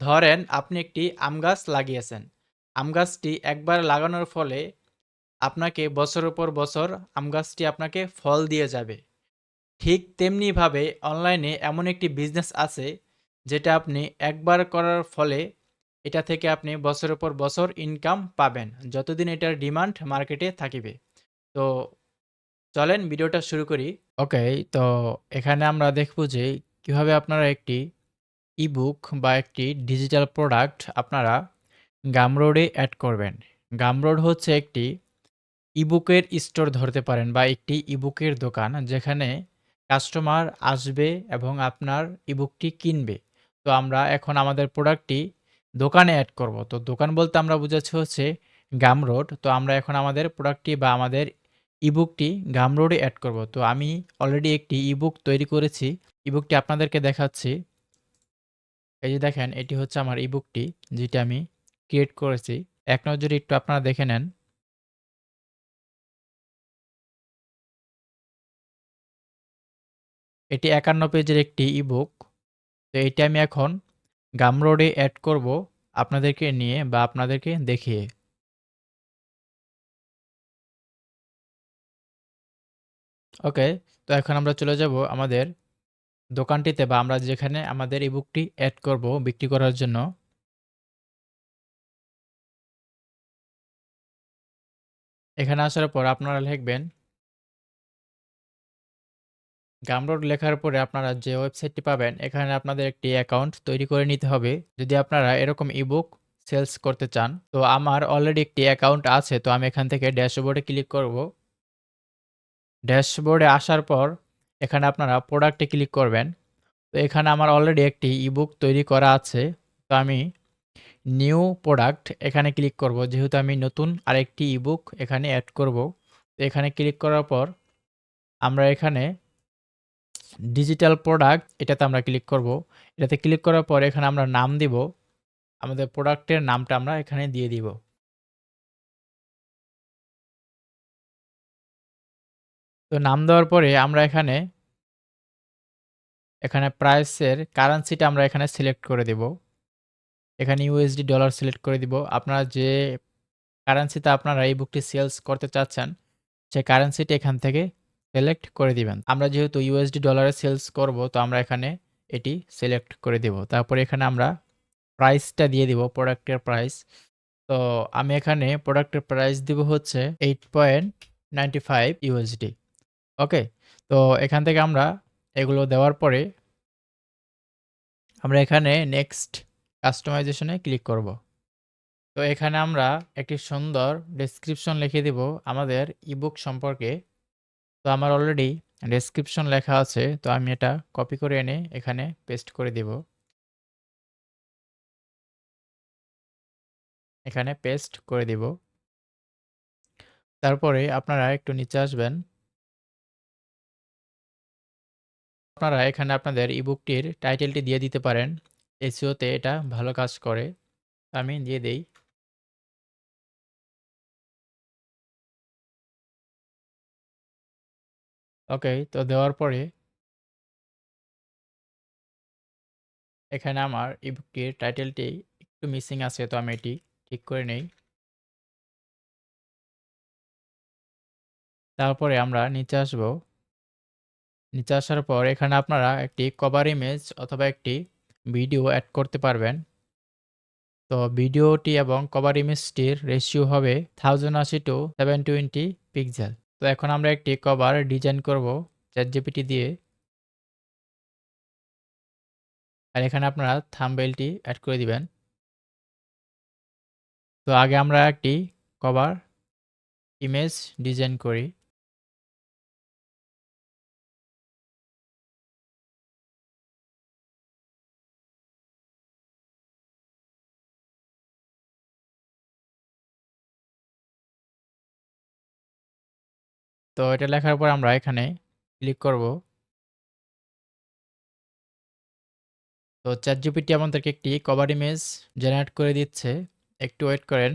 ধরেন আপনি একটি আম গাছ লাগিয়েছেন। আম গাছটি একবার লাগানোর ফলে আপনাকে বছরের পর বছর আম গাছটি আপনাকে ফল দিয়ে যাবে। ঠিক তেমনিভাবে অনলাইনে এমন একটি বিজনেস আছে যেটা আপনি একবার করার ফলে এটা থেকে আপনি বছরের পর বছর ইনকাম পাবেন। যতদিন এটার ডিমান্ড মার্কেটে থাকিবে। তো চলেন ভিডিওটা শুরু করি। ওকে, তো এখানে আমরা দেখব যে কীভাবে আপনারা একটি ই-বুক বা একটি ডিজিটাল প্রোডাক্ট আপনারা গামরোডে অ্যাড করবেন। গামরোড হচ্ছে একটি ই-বুকের স্টোর ধরতে পারেন বা একটি ই-বুকের দোকান যেখানে কাস্টমার আসবে এবং আপনার ই-বুকটি কিনবে। তো আমরা এখন আমাদের প্রোডাক্টটি দোকানে অ্যাড করব। তো দোকান বলতে আমরা বুঝাচ্ছি হচ্ছে গামরোড। তো আমরা এখন আমাদের প্রোডাক্টটি বা আমাদের ই-বুকটি গামরোডে অ্যাড করব। তো আমি অলরেডি একটি ই-বুক তৈরি করেছি। ই-বুকটি আপনাদেরকে দেখাচ্ছি। এই যে দেখেন এটি হচ্ছে আমার ই-বুকটি যেটি আমি ক্রিয়েট করেছি। এক নজরে একটু আপনারা দেখে নেন। এটি ৫১ পেজের একটি ই-বুক। তো এইটা আমি এখন গামরোডে অ্যাড করব আপনাদেরকে নিয়ে বা আপনাদেরকে দেখিয়ে। ওকে, তো এখন আমরা চলে যাব আমাদের দোকানটিতে বা আমরা যেখানে আমাদের ই-বুকটি অ্যাড করব, বিক্রি করার জন্য। এখানে আসার পর আপনারা লিখবেন, গামরোড লেখার পরে আপনারা যে ওয়েবসাইটটি পাবেন, এখানে আপনাদের একটি অ্যাকাউন্ট তৈরি করে নিতে হবে যদি আপনারা এরকম ইবুক সেলস করতে চান, তো আমার অলরেডি একটি অ্যাকাউন্ট আছে, তো আমি এখান থেকে ড্যাশবোর্ডে ক্লিক করব ড্যাশবোর্ডে আসার পর এখানে আপনারা প্রোডাক্টে ক্লিক করবেন। তো এখানে আমার অলরেডি একটি ইবুক তৈরি করা আছে। তো আমি নিউ প্রোডাক্ট এখানে ক্লিক করব। যেহেতু আমি নতুন আরেকটি ইবুক এখানে অ্যাড করব। তো এখানে ক্লিক করার পর আমরা এখানে ডিজিটাল প্রোডাক্ট এটাতে আমরা ক্লিক করব। এটাতে ক্লিক করার পর এখানে আমরা নাম দিব। আমাদের প্রোডাক্টের নামটা আমরা এখানে দিয়ে দিব। তো নাম দেওয়ার পরে আমরা এখানে এখানে প্রাইসের কারেন্সিটা আমরা এখানে সিলেক্ট করে দেব। এখানে ইউএসডি ডলার সিলেক্ট করে দিব। আপনারা যে কারেন্সিতে আপনারা এই বুকটি সেলস করতে চাচ্ছেন, সেই কারেন্সিটি এখান থেকে সিলেক্ট করে দিবেন। আমরা যেহেতু ইউএসডি ডলারে সেলস করব, তো আমরা এখানে এটি সিলেক্ট করে দেব। তারপরে এখানে আমরা প্রাইসটা দিয়ে দিব প্রোডাক্টের প্রাইস তো আমি এখানে প্রোডাক্টের প্রাইস দিব হচ্ছে eight point ninety five USD okay তো এখান থেকে আমরা এগুলো দেওয়ার পরে আমরা এখানে নেক্সট কাস্টমাইজেশনে ক্লিক করব। তো এখানে আমরা একটি সুন্দর ডেসক্রিপশন লিখে দিব আমাদের ইবুক সম্পর্কে। তো আমার অলরেডি ডেসক্রিপশন লেখা আছে, তো আমি এটা কপি করে এনে এখানে পেস্ট করে দিব। এখানে পেস্ট করে দিব। তারপরে আপনারা একটু নিচে আসবেন। আপনারা এখানে আপনাদের ইবুকটির টাইটেলটি দিয়ে দিতে পারেন। এসিওতে এটা ভালো কাজ করে। আমি দিয়ে দেই। ওকে তো দেওয়ার পরে এখানে আমার ইবুকটির টাইটেলটি একটু মিসিং আছে, তো আমি এটি ঠিক করে নেই। তারপরে আমরা নিচে আসব। নিচে আসার পর এখানে আপনারা একটি কভার ইমেজ অথবা একটি ভিডিও অ্যাড করতে পারবেন। তো ভিডিওটি এবং কভার ইমেজটির রেশিও হবে থাউজেন্ড আশি টু সেভেন টোয়েন্টি পিক্সেল তো এখন আমরা একটি কভার ডিজাইন করব চ্যাট জিপিটি দিয়ে। আর এখানে আপনারা থাম্বেলটি অ্যাড করে দিবেন। তো আগে আমরা একটি কভার ইমেজ ডিজাইন করি। তো এটা লেখার পর আমরা এখানে ক্লিক করব। তো চ্যাট জিপিটি আমাদেরকে একটি কভার ইমেজ জেনারেট করে দিচ্ছে। একটু ওয়েট করেন।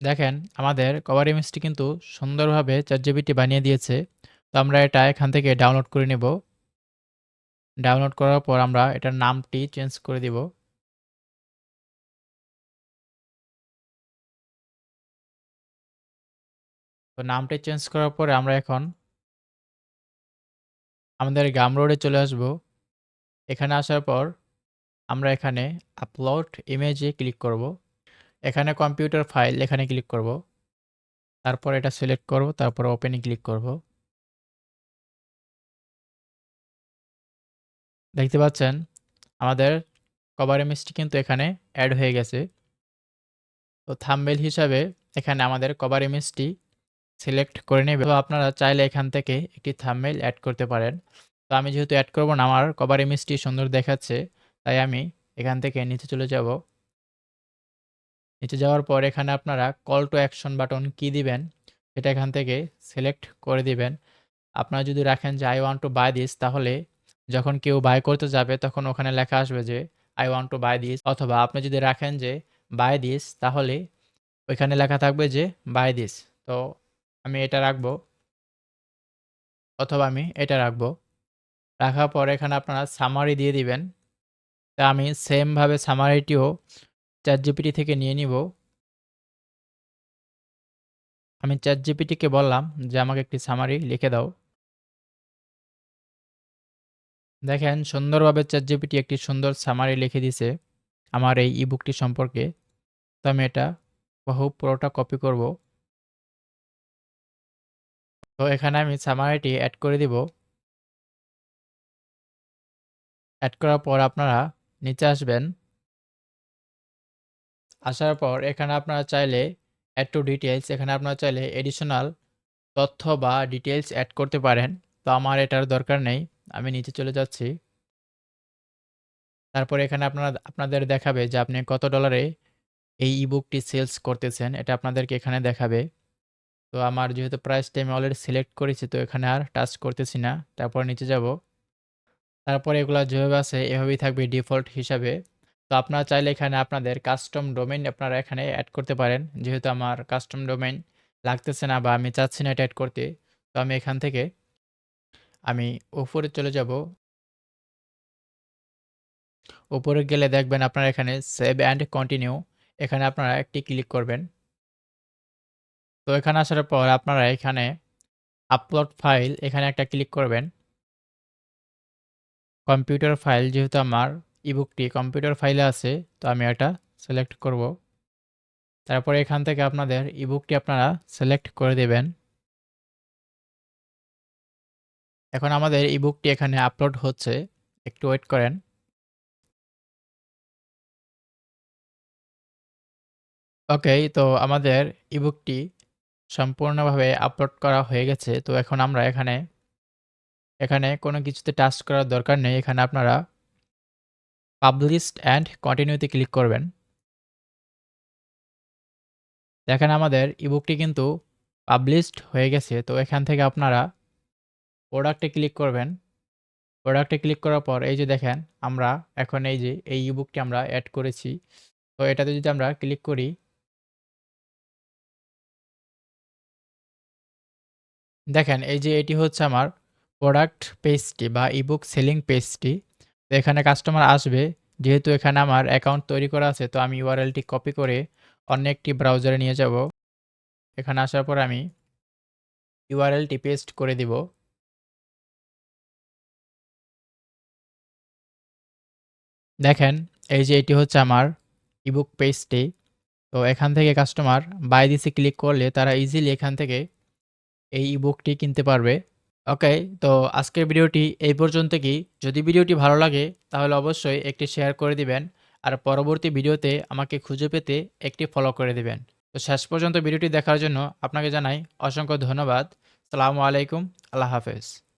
দেখেন, আমাদের কভার ইমেজটি কিন্তু সুন্দরভাবে চ্যাট জিপিটি বানিয়ে দিয়েছে। তো আমরা এটা এখান থেকে ডাউনলোড করে নেব। ডাউনলোড করার পর আমরা এটার নামটি চেঞ্জ করে দিব। তো নামটি চেঞ্জ করার পরে আমরা এখন আমাদের গাম রোডে চলে আসব। এখানে আসার পর আমরা এখানে আপলোড ইমেজে ক্লিক করব। এখানে কম্পিউটার ফাইল এখানে ক্লিক করব। তারপর এটা সিলেক্ট করব, তারপর ওপেনে ক্লিক করব। দেখতে পাচ্ছেন? আমাদের কভার ইমেজটি কিন্তু এখানে অ্যাড হয়ে গেছে। তো থাম্বেল হিসাবে এখানে আমাদের কভার ইমেজটি সিলেক্ট করে নেবে। তো আপনারা চাইলে এখান থেকে একটি থাম্বেল অ্যাড করতে পারেন। তো আমি যেহেতু অ্যাড করব না, আমার কভার ইমেজটি সুন্দর দেখাচ্ছে, তাই আমি এখান থেকে নিচে চলে যাব। নিচে যাওয়ার পর এখানে আপনারা কল টু অ্যাকশন বাটন কি দিবেন, সেটা এখান থেকে সিলেক্ট করে দিবেন। আপনারা যদি রাখেন যে I want to buy this তাহলে যখন কেউ বাই করতে যাবে, তখন ওখানে লেখা আসবে যে I want to buy this অথবা আপনি যদি রাখেন যে বাই দিস তাহলে ওইখানে লেখা থাকবে যে বাই দিস তো আমি এটা রাখব। অথবা আমি এটা রাখব। রাখার পর এখানে আপনারা সামারি দিয়ে দিবেন। তা আমি সেমভাবে সামারিটিও চ্যাট জিপিটি থেকে নিয়ে নিব। আমি চ্যাট জিপিটিকে বললাম যে, আমাকে একটি সামারি লিখে দাও। দেখেন, সুন্দরভাবে চ্যাট জিপিটি একটি সুন্দর সামারি লিখে দিছে আমার এই ইবুকটি সম্পর্কে। তো আমি এটা বহু পুরোটা কপি করব। তো এখানে আমি সামারিটি অ্যাড করে দিব। অ্যাড করার পর আপনারা নিচে আসবেন। আসার পর এখানে আপনারা চাইলে অ্যাড টু ডিটেলস এখানে আপনারা চাইলে এডিশনাল তথ্য বা ডিটেলস অ্যাড করতে পারেন। তো আমার এটার দরকার নেই, আমি নিচে চলে যাচ্ছি। তারপর এখানে আপনারা, আপনাদের দেখাবে যে আপনি কত ডলারে এই ইবুকটি সেলস করতেছেন, এটা আপনাদেরকে এখানে দেখাবে। তো আমার যেহেতু প্রাইসটা আমি অলরেডি সিলেক্ট করেছি, তো এখানে আর টাচ করতেছি না। তারপর নিচে যাব। তারপর এগুলো যেভাবে আছে, এভাবেই থাকবে ডিফল্ট হিসাবে। তো আপনারা চাইলে এখানে আপনাদের কাস্টম ডোমেইন আপনারা এখানে অ্যাড করতে পারেন। যেহেতু আমার কাস্টম ডোমেইন লাগতেছে না বা আমি চাচ্ছি না এটা অ্যাড করতে, তো আমি এখান থেকে আমি উপরে চলে যাব। উপরে গেলে দেখবেন আপনারা এখানে সেভ অ্যান্ড কন্টিনিউ এখানে আপনারা একটি ক্লিক করবেন। তো এখানে আসার পর আপনারা এখানে আপলোড ফাইল এখানে একটা ক্লিক করবেন। কম্পিউটার ফাইল যেহেতু আমার ইবুকটি কম্পিউটার ফাইলে আছে, তো আমি এটা সিলেক্ট করব। তারপরে এখান থেকে আপনাদের ইবুকটি আপনারা সিলেক্ট করে দেবেন। এখন আমাদের ইবুকটি এখানে আপলোড হচ্ছে, একটু ওয়েট করেন। ওকে তো আমাদের ইবুকটি সম্পূর্ণভাবে আপলোড করা হয়ে গেছে। তো এখন আমরা এখানে এখানে কোনো কিছুতে টাচ করার দরকার নেই। এখানে আপনারা পাবলিশড অ্যান্ড কন্টিনিউতে ক্লিক করবেন। দেখেন আমাদের ইবুকটি কিন্তু পাবলিশড হয়ে গেছে। তো এখান থেকে আপনারা প্রোডাক্টে ক্লিক করবেন। প্রোডাক্টে ক্লিক করার পর এই যে দেখেন, আমরা এখন এই যে, এই ইবুকটি আমরা অ্যাড করেছি। তো এটাতে যদি আমরা ক্লিক করি দেখেন, এই যে এটি হচ্ছে আমার প্রোডাক্ট পেজটি বা ইবুক সেলিং পেজটি তো এখানে কাস্টমার আসবে, যেহেতু এখানে আমার অ্যাকাউন্ট তৈরি করা আছে, তো আমি ইউআরএলটি কপি করে অন্য একটি ব্রাউজারে নিয়ে যাব। এখানে আসার পর আমি ইউআরএলটি পেস্ট করে দিব। দেখেন, এই যে এটি হচ্ছে আমার ইবুক পেজটি তো এখান থেকে কাস্টমার বাই দিসে ক্লিক করলে তারা ইজিলি এখান থেকে এই ইবুকটি কিনতে পারবে। ওকে তো আজকের ভিডিওটি এই পর্যন্ত কি? যদি ভিডিওটি ভালো লাগে, তাহলে অবশ্যই একটি শেয়ার করে দিবেন। আর পরবর্তী ভিডিওতে আমাকে খুঁজে পেতে একটি ফলো করে দিবেন। তো শেষ পর্যন্ত ভিডিওটি দেখার জন্য আপনাকে জানাই অসংখ্য ধন্যবাদ। সালামু আলাইকুম, আল্লাহ হাফেজ।